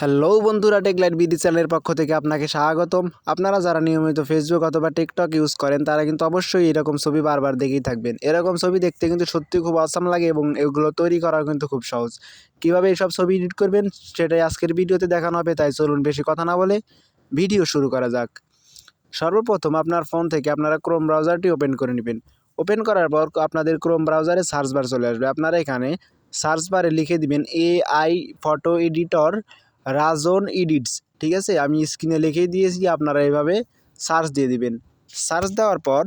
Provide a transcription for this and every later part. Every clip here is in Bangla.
হ্যালো বন্ধুরা টেকলাইট বিডি চ্যানেলের পক্ষ থেকে আপনাকে স্বাগতম। আপনারা যারা নিয়মিত ফেসবুক অথবা টিকটক ইউজ করেন, তারা কিন্তু অবশ্যই এরকম ছবি বারবার দেখেই থাকবেন। এরকম ছবি দেখতে কিন্তু সত্যি খুব অসাম লাগে এবং এগুলো তৈরি করা কিন্তু খুব সহজ। কীভাবে এইসব ছবি এডিট করবেন, সেটাই আজকের ভিডিওতে দেখানো হবে, তাই চলুন বেশি কথা না বলে ভিডিও শুরু করা যাক। সর্বপ্রথম আপনার ফোন থেকে আপনারা ক্রোম ব্রাউজারটি ওপেন করে নেবেন। ওপেন করার পর আপনাদের ক্রোম ব্রাউজারে সার্চ বার চলে আসবে। আপনারা এখানে সার্চ বারে লিখে দিবেন এ আই ফটো এডিটর রাজন এডিটস, ঠিক আছে? আমি স্ক্রিনে লিখে দিয়েছি, আপনারা এভাবে সার্চ দিয়ে দিবেন। সার্চ দেওয়ার পর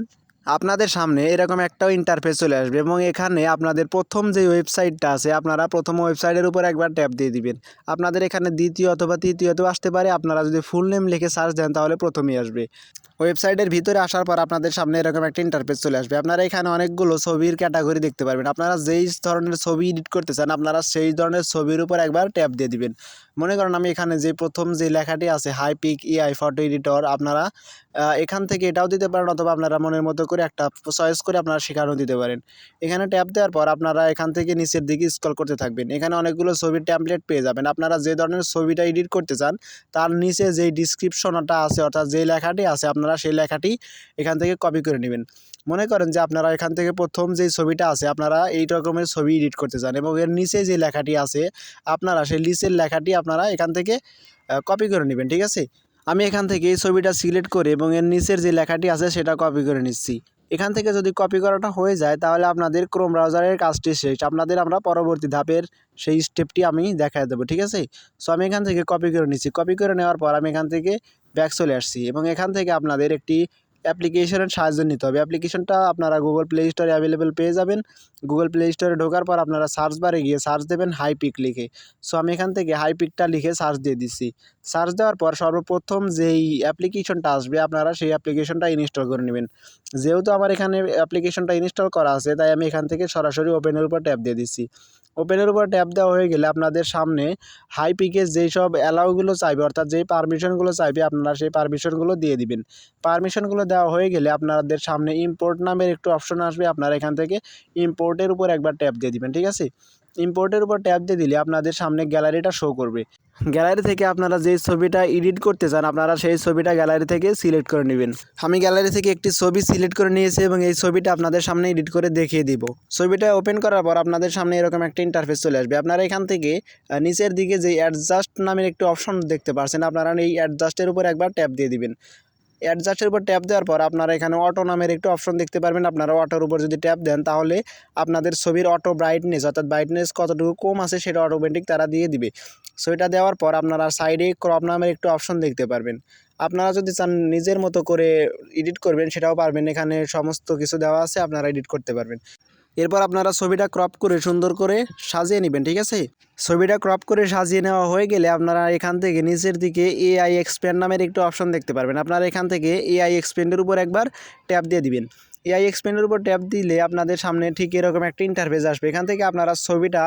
আপনাদের সামনে এরকম একটা ইন্টারফেস চলে আসবে এবং এখানে আপনাদের প্রথম যে ওয়েবসাইটটা আছে, আপনারা প্রথম ওয়েবসাইটের উপর একবার ট্যাপ দিয়ে দিবেন। আপনাদের এখানে দ্বিতীয় অথবা তৃতীয়তেও আসতে পারে, আপনারা যদি ফুল নেম লিখে সার্চ দেন তাহলে প্রথমেই আসবে। ওয়েবসাইটের ভিতরে আসার পর আপনাদের সামনে এরকম একটা ইন্টারফেস চলে আসবে। আপনারা এখানে অনেকগুলো ছবির ক্যাটাগরি দেখতে পারবেন। আপনারা যেই ধরনের ছবি এডিট করতে চান আপনারা সেই ধরনের ছবির উপর একবার ট্যাপ দিয়ে দিবেন। মনে করেন আমি এখানে যে প্রথম যে লেখাটি আছে Hypic AI photo editor আপনারা এখান থেকে এটাও দিতে পারেন অথবা আপনারা মনের মতো করে একটা চয়েস করে আপনারা সেখানেও দিতে পারেন। এখানে ট্যাপ দেওয়ার পর আপনারা এখান থেকে নিচের দিকে স্ক্রল করতে থাকবেন। এখানে অনেকগুলো ছবির ট্যাম্পলেট পেয়ে যাবেন। আপনারা যে ধরনের ছবিটা এডিট করতে চান, তার নিচে যেই ডিসক্রিপশনটা আছে, অর্থাৎ যেই লেখাটি আছে, আপনারা সেই লেখাটি এখান থেকে কপি করে নেবেন। মনে করেন যে আপনারা এখান থেকে প্রথম যেই ছবিটা আছে, আপনারা এই রকমের ছবি এডিট করতে চান এবং এর নিচে যে লেখাটি আছে, আপনারা সেই নিচের লেখাটি আপনারা এখান থেকে কপি করে নেবেন, ঠিক আছে? আমি এখান থেকে এই ছবিটা সিলেক্ট করে এবং এর নিচের যে লেখাটি আছে সেটা কপি করে নিচ্ছি। এখান থেকে যদি কপি করাটা হয়ে যায়, তাহলে আপনাদের ক্রোম ব্রাউজারের কাজটি শেষ। আপনাদের আমরা পরবর্তী ধাপের সেই স্টেপটি আমি দেখা দেবো, ঠিক আছে? সো আমি এখান থেকে কপি করে নিচ্ছি। কপি করে নেওয়ার পর আমি এখান থেকে ব্যাক চলে আসছি এবং এখান থেকে আপনাদের একটি অ্যাপ্লিকেশনের সাহায্য নিতে হবে। অ্যাপ্লিকেশনটা আপনারা গুগল প্লে স্টোরে অ্যাভেলেবেল পেয়ে যাবেন। গুগল প্লে স্টোরে ঢোকার পর আপনারা সার্চ বারে গিয়ে সার্চ দেবেন হাই পিক লিখে। সো আমি এখান থেকে হাই পিকটা লিখে সার্চ দিয়ে দিচ্ছি। সার্চ দেওয়ার পর সর্বপ্রথম যেই অ্যাপ্লিকেশনটা আসবে, আপনারা সেই অ্যাপ্লিকেশনটা ইনস্টল করে নেবেন। যেহেতু আমার এখানে অ্যাপ্লিকেশনটা ইনস্টল করা আছে, তাই আমি এখান থেকে সরাসরি ওপেনের উপর ট্যাপ দিয়ে দিচ্ছি। ওপেনের উপর ট্যাপ দেওয়া হয়ে গেলে আপনাদের সামনে হাই পিকে যেই সব অ্যালাউগুলো চাইবে, অর্থাৎ যেই পারমিশনগুলো চাইবে, আপনারা সেই পারমিশনগুলো দিয়ে দিবেন। পারমিশনগুলো দেওয়া হয়ে গেলে আপনাদের সামনে ইম্পোর্ট নামের একটু অপশন আসবে। আপনারা এখান থেকে ইম্পোর্টের উপর একবার ট্যাপ দিয়ে দিবেন, ঠিক আছে? ইম্পোর্টের উপর ট্যাপ দিয়ে দিলে আপনাদের সামনে গ্যালারিটা শো করবে। গ্যালারি থেকে আপনারা যেই ছবিটা এডিট করতে চান, আপনারা সেই ছবিটা গ্যালারি থেকে সিলেক্ট করে নেবেন। আমি গ্যালারি থেকে একটি ছবি সিলেক্ট করে নিয়েছি এবং এই ছবিটা আপনাদের সামনে এডিট করে দেখিয়ে দিব। ছবিটা ওপেন করার পর আপনাদের সামনে এরকম একটা ইন্টারফেস চলে আসবে। আপনারা এখান থেকে নিচের দিকে যে অ্যাডজাস্ট নামের একটি অপশন দেখতে পাচ্ছেন আপনারা এই অ্যাডজাস্টের উপর একবার ট্যাপ দিয়ে দিবেন। অ্যাডজাস্টের উপর ট্যাপ দেওয়ার পর আপনারা এখানে অটো নামের একটু অপশন দেখতে পারবেন। আপনারা অটোর উপর যদি ট্যাপ দেন, তাহলে আপনাদের ছবির অটো ব্রাইটনেস অর্থাৎ ব্রাইটনেস কতটুকু কম আছে সেটা অটোমেটিক তারা দিয়ে দিবে। সো এটা দেওয়ার পর আপনারা সাইডে ক্রপ নামের একটু অপশন দেখতে পারবেন। আপনারা যদি চান নিজের মতো করে এডিট করবেন, সেটাও পারবেন। এখানে সমস্ত কিছু দেওয়া আছে, আপনারা এডিট করতে পারবেন। এরপর আপনারা ছবিটা ক্রপ করে সুন্দর করে সাজিয়ে নেবেন, ঠিক আছে? ছবিটা ক্রপ করে সাজিয়ে নেওয়া হয়ে গেলে আপনারা এখান থেকে নিচের দিকে এআই এক্সপ্যান্ড নামের একটু অপশন দেখতে পারবেন। আপনারা এখান থেকে এআই এক্সপ্যান্ডের উপর একবার ট্যাপ দিয়ে দিবেন। এআই এক্সপ্যান্ডের উপর ট্যাপ দিলে আপনাদের সামনে ঠিক এরকম একটা ইন্টারফেস আসবে। এখান থেকে আপনারা ছবিটা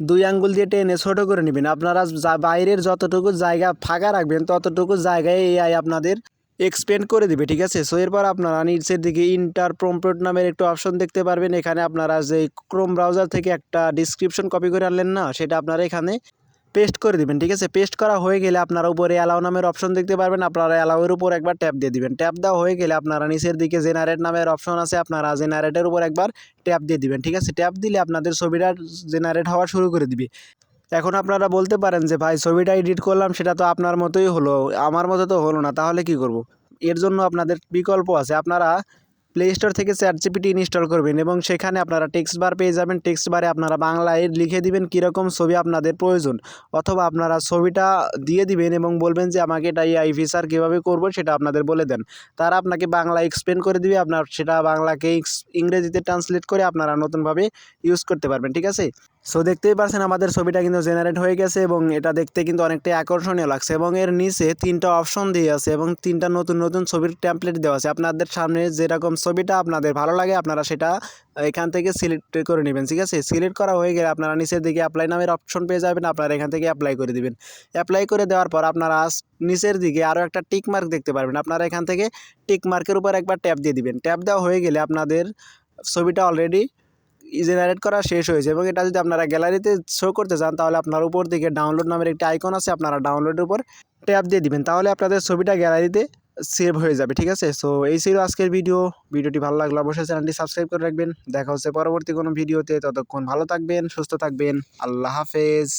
দুই আঙ্গুল দিয়ে টেনে ছোটো করে নেবেন। আপনারা বাইরের যতটুকু জায়গা ফাঁকা রাখবেন, ততটুকু জায়গায় এআই আপনাদের এক্সপেন্ড করে দিবে, ঠিক আছে? সো এরপর আপনারা নিচের দিকে ইন্টার প্রম্পট নামের একটু অপশন দেখতে পারবেন। এখানে আপনারা যে ক্রোম ব্রাউজার থেকে একটা ডিসক্রিপশন কপি করে আনলেন না, সেটা আপনারা এখানে পেস্ট করে দিবেন, ঠিক আছে? পেস্ট করা হয়ে গেলে আপনারা উপরে অ্যালাউ নামের অপশন দেখতে পারবেন। আপনারা অ্যালাউয়ের উপর একবার ট্যাপ দিয়ে দিবেন। ট্যাপ দেওয়া হয়ে গেলে আপনারা নিচের দিকে জেনারেট নামের অপশন আছে, আপনারা জেনারেটের উপর একবার ট্যাপ দিয়ে দিবেন, ঠিক আছে? ট্যাপ দিলে আপনাদের ছবিটা জেনারেট হওয়া শুরু করে দিবে। এখন আপনারা বলতে পারেন যে, ভাই, ছবিটা এডিট করলাম, সেটা তো আপনার মতোই হলো, আমার মতো তো হলো না, তাহলে কি করব। এর জন্য আপনাদের বিকল্প আছে, আপনারা প্লে স্টোর থেকে চ্যাট জিপিটি ইনস্টল করবেন এবং সেখানে আপনারা টেক্সট বার পেয়ে যাবেন টেক্সট বারে আপনারা বাংলায় লিখে দিবেন কীরকম ছবি আপনাদের প্রয়োজন, অথবা আপনারা ছবিটা দিয়ে দিবেন এবং বলবেন যে, আমাকে এটা এই ফিচার কীভাবে করব, সেটা আপনাদের বলে দেন তারা আপনাকে বাংলা এক্সপ্লেন করে দিবে, আপনার সেটা বাংলাকে ইংরেজিতে ট্রান্সলেট করে আপনারা নতুনভাবে ইউজ করতে পারবেন, ঠিক আছে সো দেখতেই পাচ্ছেন আমাদের ছবিটা কিন্তু জেনারেট হয়ে গেছে এবং এটা দেখতে কিন্তু অনেকটাই আকর্ষণীয় লাগছে এবং এর নিচে তিনটা অপশন দিয়ে আছে এবং তিনটা নতুন নতুন ছবির ট্যাম্পলেট দেওয়া আছে। আপনাদের সামনে যেরকম ছবিটা আপনাদের ভালো লাগে, আপনারা সেটা এখান থেকে সিলেক্ট করে নেবেন, ঠিক আছে? সিলেক্ট করা হয়ে গেলে আপনারা নিচের দিকে অ্যাপ্লাই নামের অপশন পেয়ে যাবেন, আপনারা এখান থেকে অ্যাপ্লাই করে দিবেন। অ্যাপ্লাই করে দেওয়ার পর আপনারা নিচের দিকে আরও একটা টিক মার্ক দেখতে পারবেন। আপনারা এখান থেকে টিক মার্কের উপর একবার ট্যাপ দিয়ে দিবেন। ট্যাপ দেওয়া হয়ে গেলে আপনাদের ছবিটা অলরেডি জেনারেট করা শেষ হয়েছে এবং এটা যদি আপনারা গ্যালারিতে শো করতে চান, তাহলে আপনার উপর দিকে ডাউনলোড নামের একটি আইকন আছে, আপনারা ডাউনলোডের উপর ট্যাপ দিয়ে দিবেন। তাহলে আপনাদের ছবিটা গ্যালারিতে সেভ হয়ে যাবে, ঠিক আছে? সো এই ছিল আজকের ভিডিও ভিডিওটি ভালো লাগলে অবশ্যই চ্যানেলটি সাবস্ক্রাইব করে রাখবেন। দেখা হচ্ছে পরবর্তী কোনো ভিডিওতে ততক্ষণ ভালো থাকবেন, সুস্থ থাকবেন। আল্লাহ হাফেজ।